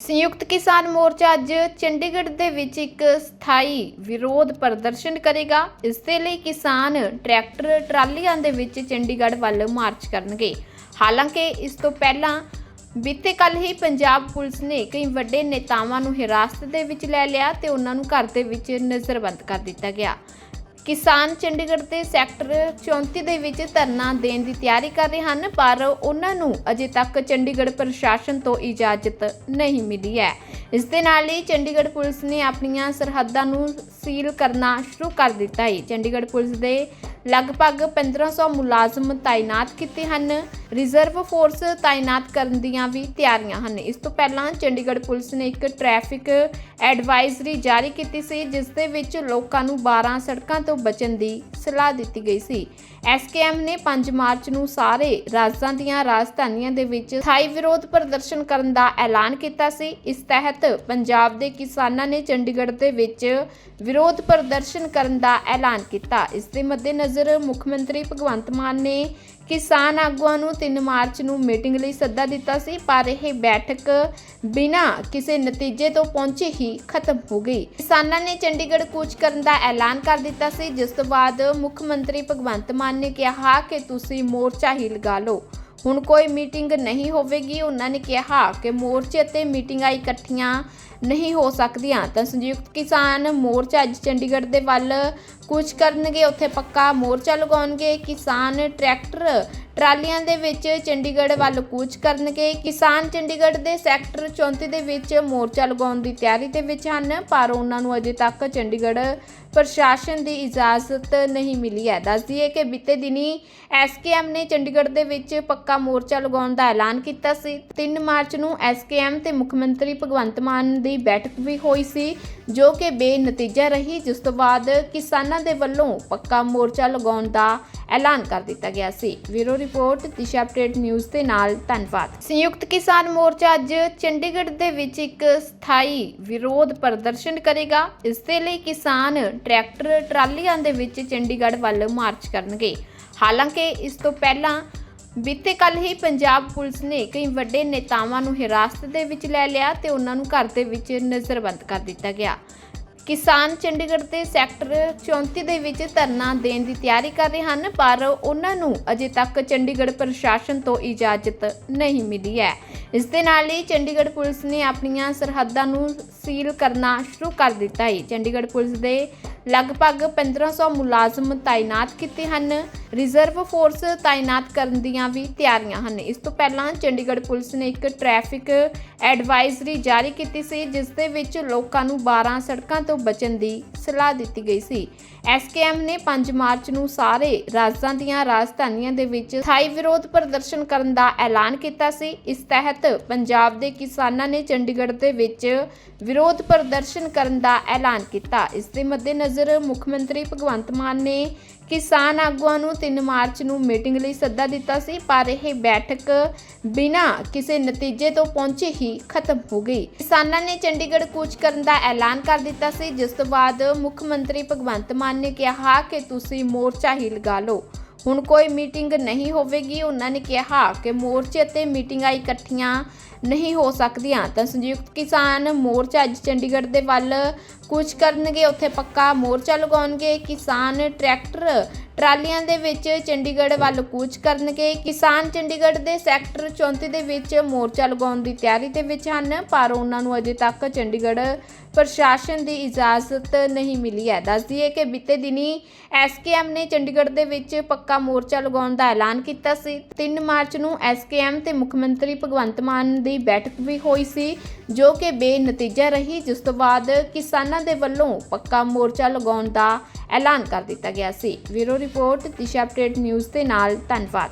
ਸੰਯੁਕਤ ਕਿਸਾਨ ਮੋਰਚਾ ਅੱਜ ਚੰਡੀਗੜ੍ਹ ਦੇ ਵਿੱਚ ਇੱਕ ਸਥਾਈ ਵਿਰੋਧ ਪ੍ਰਦਰਸ਼ਨ ਕਰੇਗਾ। ਇਸ ਦੇ ਲਈ ਕਿਸਾਨ ਟਰੈਕਟਰ ਟਰਾਲੀਆਂ ਦੇ ਵਿੱਚ ਚੰਡੀਗੜ੍ਹ ਵੱਲ ਮਾਰਚ ਕਰਨਗੇ। ਹਾਲਾਂਕਿ ਇਸ ਤੋਂ ਪਹਿਲਾਂ ਬੀਤੇ ਕੱਲ ਹੀ ਪੰਜਾਬ ਪੁਲਿਸ ਨੇ ਕਈ ਵੱਡੇ ਨੇਤਾਵਾਂ ਨੂੰ ਹਿਰਾਸਤ ਦੇ ਵਿੱਚ ਲੈ ਲਿਆ ਤੇ ਉਹਨਾਂ ਨੂੰ ਘਰ ਦੇ ਵਿੱਚ ਨਜ਼ਰਬੰਦ ਕਰ ਦਿੱਤਾ ਗਿਆ। ਕਿਸਾਨ ਚੰਡੀਗੜ੍ਹ ਦੇ ਸੈਕਟਰ 34 ਦੇ ਵਿੱਚ ਧਰਨਾ ਦੇਣ ਦੀ ਤਿਆਰੀ ਕਰ ਰਹੇ ਹਨ, ਪਰ ਉਹਨਾਂ ਨੂੰ ਅਜੇ ਤੱਕ ਚੰਡੀਗੜ੍ਹ ਪ੍ਰਸ਼ਾਸਨ ਤੋਂ ਇਜਾਜ਼ਤ ਨਹੀਂ ਮਿਲੀ ਹੈ। ਇਸ ਦੇ ਨਾਲ ਹੀ ਚੰਡੀਗੜ੍ਹ ਪੁਲਿਸ ਨੇ ਆਪਣੀਆਂ ਸਰਹੱਦਾਂ ਨੂੰ ਸੀਲ ਕਰਨਾ ਸ਼ੁਰੂ ਕਰ ਦਿੱਤਾ ਹੈ। ਚੰਡੀਗੜ੍ਹ ਪੁਲਿਸ ਦੇ ਲਗਭਗ 1500 ਮੁਲਾਜ਼ਮ ਤਾਇਨਾਤ ਕੀਤੇ ਹਨ। ਰਿਜ਼ਰਵ ਫੋਰਸ ਤਾਇਨਾਤ ਕਰਨ ਦੀਆਂ ਵੀ ਤਿਆਰੀਆਂ ਹਨ। ਇਸ ਤੋਂ ਪਹਿਲਾਂ ਚੰਡੀਗੜ੍ਹ ਪੁਲਿਸ ਨੇ ਇੱਕ ਟ੍ਰੈਫਿਕ ਐਡਵਾਈਜ਼ਰੀ ਜਾਰੀ ਕੀਤੀ ਸੀ, ਜਿਸ ਦੇ ਵਿੱਚ ਲੋਕਾਂ ਨੂੰ 12 ਸੜਕਾਂ ਤੋਂ ਬਚਣ ਦੀ ਸਲਾਹ ਦਿੱਤੀ ਗਈ ਸੀ। ਐਸਕੇਐਮ ਨੇ 5 ਮਾਰਚ ਨੂੰ ਸਾਰੇ ਰਾਜਾਂ ਦੀਆਂ ਰਾਜਧਾਨੀਆਂ ਦੇ ਵਿੱਚ ਸਥਾਈ ਵਿਰੋਧ ਪ੍ਰਦਰਸ਼ਨ ਕਰਨ ਦਾ ਐਲਾਨ ਕੀਤਾ ਸੀ। ਇਸ ਤਹਿਤ ਪੰਜਾਬ ਦੇ ਕਿਸਾਨਾਂ ਨੇ ਚੰਡੀਗੜ੍ਹ ਦੇ ਵਿੱਚ ਵਿਰੋਧ ਪ੍ਰਦਰਸ਼ਨ ਕਰਨ ਦਾ ਐਲਾਨ ਕੀਤਾ। ਇਸ ਦੇ ਮੱਦੇਨਜ਼ਰ ਮੁੱਖ ਮੰਤਰੀ ਭਗਵੰਤ ਮਾਨ ਨੇ ਕਿਸਾਨ ਆਗੂਆਂ ਨੂੰ 3 ਮਾਰਚ ਨੂੰ ਮੀਟਿੰਗ ਲਈ ਸੱਦਾ ਦਿੱਤਾ ਸੀ, ਪਰ ਇਹ ਬੈਠਕ ਬਿਨਾਂ ਕਿਸੇ ਨਤੀਜੇ ਤੋਂ ਪਹੁੰਚੇ ਹੀ ਖਤਮ ਹੋ ਗਈ। ਕਿਸਾਨਾਂ ਨੇ ਚੰਡੀਗੜ੍ਹ ਕੂਚ ਕਰਨ ਦਾ ਐਲਾਨ ਕਰ ਦਿੱਤਾ ਸੀ। ਜਿਸ ਤੋਂ ਬਾਅਦ ਮੁੱਖ ਮੰਤਰੀ ਭਗਵੰਤ ਮਾਨ ਨੇ ਕਿਹਾ ਕਿ ਤੁਸੀਂ ਮੋਰਚਾ ਹੀ ਲਗਾ ਲਓ। ਹੁਣ ਕੋਈ ਮੀਟਿੰਗ ਨਹੀਂ ਹੋਵੇਗੀ। ਉਹਨਾਂ ਨੇ ਕਿਹਾ ਕਿ ਮੋਰਚੇ ਤੇ ਮੀਟਿੰਗਾਂ ਇਕੱਠੀਆਂ ਨਹੀਂ ਹੋ ਸਕਦੀਆਂ। ਤਾਂ ਸੰਯੁਕਤ ਕਿਸਾਨ ਮੋਰਚਾ ਅੱਜ ਚੰਡੀਗੜ੍ਹ ਦੇ ਵੱਲ ਕੁਝ ਕਰਨਗੇ। ਉੱਥੇ ਪੱਕਾ ਮੋਰਚਾ ਲਗਾਉਣਗੇ। ਕਿਸਾਨ ਟਰੈਕਟਰ ਟਰਾਲੀਆਂ ਦੇ ਵਿੱਚ ਚੰਡੀਗੜ੍ਹ ਵੱਲ ਕੂਚ ਕਰਨਗੇ। ਕਿਸਾਨ ਚੰਡੀਗੜ੍ਹ ਦੇ ਸੈਕਟਰ 34 ਦੇ ਵਿੱਚ ਮੋਰਚਾ ਲਗਾਉਣ ਦੀ ਤਿਆਰੀ ਦੇ ਵਿੱਚ ਹਨ, ਪਰ ਉਹਨਾਂ ਨੂੰ ਅਜੇ ਤੱਕ ਚੰਡੀਗੜ੍ਹ ਪ੍ਰਸ਼ਾਸਨ ਦੀ ਇਜਾਜ਼ਤ ਨਹੀਂ ਮਿਲੀ ਹੈ। ਦੱਸ ਦਈਏ ਕਿ ਬੀਤੇ ਦਿਨੀ ਐਸਕੇਐਮ ਨੇ ਚੰਡੀਗੜ੍ਹ ਦੇ ਵਿੱਚ ਪੱਕਾ ਮੋਰਚਾ ਲਗਾਉਣ ਦਾ ਐਲਾਨ ਕੀਤਾ ਸੀ। 3 ਮਾਰਚ ਨੂੰ ਐਸਕੇਐਮ ਤੇ ਮੁੱਖ ਮੰਤਰੀ ਭਗਵੰਤ ਮਾਨ ਦੀ ਬੈਠਕ ਵੀ ਹੋਈ ਸੀ, ਜੋ ਕਿ ਬੇਨਤੀਜਾ ਰਹੀ। ਜਿਸ ਤੋਂ ਬਾਅਦ ਕਿਸਾਨਾਂ ਦੇ ਵੱਲੋਂ ਪੱਕਾ ਮੋਰਚਾ ਲਗਾਉਣ ਦਾ ਐਲਾਨ ਕਰ ਦਿੱਤਾ ਗਿਆ ਸੀ। Bureau report, Disha update news ਦੇ ਨਾਲ ਧੰਨਵਾਦ। ਸੰਯੁਕਤ ਕਿਸਾਨ ਮੋਰਚਾ ਅੱਜ ਚੰਡੀਗੜ੍ਹ ਦੇ ਵਿੱਚ ਇੱਕ ਸਥਾਈ ਵਿਰੋਧ ਪ੍ਰਦਰਸ਼ਨ ਕਰੇਗਾ। ਇਸ ਦੇ ਲਈ ਕਿਸਾਨ ਟਰੈਕਟਰ ਟਰਾਲੀਆਂ ਦੇ ਵਿੱਚ ਚੰਡੀਗੜ੍ਹ ਵੱਲ ਮਾਰਚ ਕਰਨਗੇ। ਹਾਲਾਂਕਿ, ਇਸ ਤੋਂ ਪਹਿਲਾਂ ਬੀਤੇ ਕੱਲ ਹੀ ਪੰਜਾਬ ਪੁਲਿਸ ਨੇ ਕਈ ਵੱਡੇ ਨੇਤਾਵਾਂ ਨੂੰ ਹਿਰਾਸਤ ਦੇ ਵਿੱਚ ਲੈ ਲਿਆ ਤੇ ਉਹਨਾਂ ਨੂੰ ਘਰ ਦੇ ਵਿੱਚ ਨਜ਼ਰਬੰਦ ਕਰ ਦਿੱਤਾ ਗਿਆ। ਕਿਸਾਨ ਚੰਡੀਗੜ੍ਹ ਦੇ ਸੈਕਟਰ 34 ਦੇ ਵਿੱਚ ਧਰਨਾ ਦੇਣ ਦੀ ਤਿਆਰੀ ਕਰ ਰਹੇ ਹਨ, ਪਰ ਉਹਨਾਂ ਨੂੰ ਅਜੇ ਤੱਕ ਚੰਡੀਗੜ੍ਹ ਪ੍ਰਸ਼ਾਸਨ ਤੋਂ ਇਜਾਜ਼ਤ ਨਹੀਂ ਮਿਲੀ ਹੈ। ਇਸ ਦੇ ਨਾਲ ਹੀ ਚੰਡੀਗੜ੍ਹ ਪੁਲਿਸ ਨੇ ਆਪਣੀਆਂ ਸਰਹੱਦਾਂ ਨੂੰ ਸੀਲ ਕਰਨਾ ਸ਼ੁਰੂ ਕਰ ਦਿੱਤਾ ਹੈ। ਚੰਡੀਗੜ੍ਹ ਪੁਲਿਸ ਦੇ ਲਗਭਗ 1500 ਮੁਲਾਜ਼ਮ ਤਾਇਨਾਤ ਕੀਤੇ ਹਨ। ਰਿਜ਼ਰਵ ਫੋਰਸ ਤਾਇਨਾਤ ਕਰਨ ਦੀਆਂ ਵੀ ਤਿਆਰੀਆਂ ਹਨ। ਇਸ ਤੋਂ ਪਹਿਲਾਂ ਚੰਡੀਗੜ੍ਹ ਪੁਲਿਸ ਨੇ ਇੱਕ ਟ੍ਰੈਫਿਕ ਐਡਵਾਈਜ਼ਰੀ ਜਾਰੀ ਕੀਤੀ ਸੀ, ਜਿਸ ਦੇ ਵਿੱਚ ਲੋਕਾਂ ਨੂੰ 12 ਸੜਕਾਂ ਤੋਂ ਬਚਣ ਦੀ ਸਲਾਹ ਦਿੱਤੀ ਗਈ ਸੀ। ਐਸਕੇਐਮ ਨੇ 5 ਮਾਰਚ ਨੂੰ ਸਾਰੇ ਰਾਜਾਂ ਦੀਆਂ ਰਾਜਧਾਨੀਆਂ ਦੇ ਵਿੱਚ ਸਥਾਈ ਵਿਰੋਧ ਪ੍ਰਦਰਸ਼ਨ ਕਰਨ ਦਾ ਐਲਾਨ ਕੀਤਾ ਸੀ। ਇਸ ਤਹਿਤ ਪੰਜਾਬ ਦੇ ਕਿਸਾਨਾਂ ਨੇ ਚੰਡੀਗੜ੍ਹ ਦੇ ਵਿੱਚ ਵਿਰੋਧ ਪ੍ਰਦਰਸ਼ਨ ਕਰਨ ਦਾ ਐਲਾਨ ਕੀਤਾ। ਇਸ ਦੇ ਮੱਦੇਨਜ਼ਰ ਮੁੱਖ ਮੰਤਰੀ ਭਗਵੰਤ ਮਾਨ ਨੇ ਕਿਸਾਨ ਆਗੂਆਂ ਨੂੰ 3 ਮਾਰਚ ਨੂੰ ਮੀਟਿੰਗ ਲਈ ਸੱਦਾ ਦਿੱਤਾ ਸੀ, ਪਰ ਇਹ ਬੈਠਕ ਬਿਨਾਂ ਕਿਸੇ ਨਤੀਜੇ ਤੋਂ ਪਹੁੰਚੇ ਹੀ ਖਤਮ ਹੋ ਗਈ। ਕਿਸਾਨਾਂ ਨੇ ਚੰਡੀਗੜ੍ਹ ਕੂਚ ਕਰਨ ਦਾ ਐਲਾਨ ਕਰ ਦਿੱਤਾ ਸੀ। ਜਿਸ ਤੋਂ ਬਾਅਦ ਮੁੱਖ ਮੰਤਰੀ ਭਗਵੰਤ ਮਾਨ ਨੇ ਕਿਹਾ ਕਿ ਤੁਸੀਂ ਮੋਰਚਾ ਹੀ ਲਗਾ ਲਓ। ਹੁਣ ਕੋਈ ਮੀਟਿੰਗ ਨਹੀਂ ਹੋਵੇਗੀ। ਉਹਨਾਂ ਨੇ ਕਿਹਾ ਕਿ ਮੋਰਚੇ ਤੇ ਮੀਟਿੰਗਾਂ ਇਕੱਠੀਆਂ ਨਹੀਂ ਹੋ ਸਕਦੀਆਂ। ਤਾਂ ਸੰਯੁਕਤ ਕਿਸਾਨ ਮੋਰਚਾ ਅੱਜ ਚੰਡੀਗੜ੍ਹ ਦੇ ਵੱਲ ਕੁਝ ਕਰਨਗੇ। ਉੱਥੇ ਪੱਕਾ ਮੋਰਚਾ ਲਗਾਉਣਗੇ। ਕਿਸਾਨ ਟਰੈਕਟਰ ਟਰਾਲੀਆਂ ਦੇ ਵਿੱਚ ਚੰਡੀਗੜ੍ਹ ਵੱਲ ਕੂਚ ਕਰਨਗੇ। ਕਿਸਾਨ ਚੰਡੀਗੜ੍ਹ ਦੇ ਸੈਕਟਰ 34 ਦੇ ਵਿੱਚ ਮੋਰਚਾ ਲਗਾਉਣ ਦੀ ਤਿਆਰੀ ਦੇ ਵਿੱਚ ਹਨ, ਪਰ ਉਹਨਾਂ ਨੂੰ ਅਜੇ ਤੱਕ ਚੰਡੀਗੜ੍ਹ ਪ੍ਰਸ਼ਾਸਨ ਦੀ ਇਜਾਜ਼ਤ ਨਹੀਂ ਮਿਲੀ ਹੈ। ਦੱਸ ਦਈਏ ਕਿ ਬੀਤੇ ਦਿਨੀ ਐਸਕੇਐਮ ਨੇ ਚੰਡੀਗੜ੍ਹ ਦੇ ਵਿੱਚ ਪੱਕਾ ਮੋਰਚਾ ਲਗਾਉਣ ਦਾ ਐਲਾਨ ਕੀਤਾ ਸੀ। 3 ਮਾਰਚ ਨੂੰ ਐਸਕੇਐਮ ਤੇ ਮੁੱਖ ਮੰਤਰੀ ਭਗਵੰਤ ਮਾਨ ਦੀ ਬੈਠਕ ਵੀ ਹੋਈ ਸੀ, ਜੋ ਕਿ ਬੇਨਤੀਜਾ ਰਹੀ। ਜਿਸ ਤੋਂ ਬਾਅਦ ਕਿਸਾਨਾਂ ਦੇ ਵੱਲੋਂ ਪੱਕਾ ਮੋਰਚਾ ਲਗਾਉਣ ਦਾ ਐਲਾਨ ਕਰ ਦਿੱਤਾ ਗਿਆ ਸੀ। ਵੀਰੋ ਰਿਪੋਰਟ, ਦਿਸ਼ਾ ਅਪਡੇਟ ਨਿਊਜ਼ ਦੇ ਨਾਲ, ਧੰਨਵਾਦ।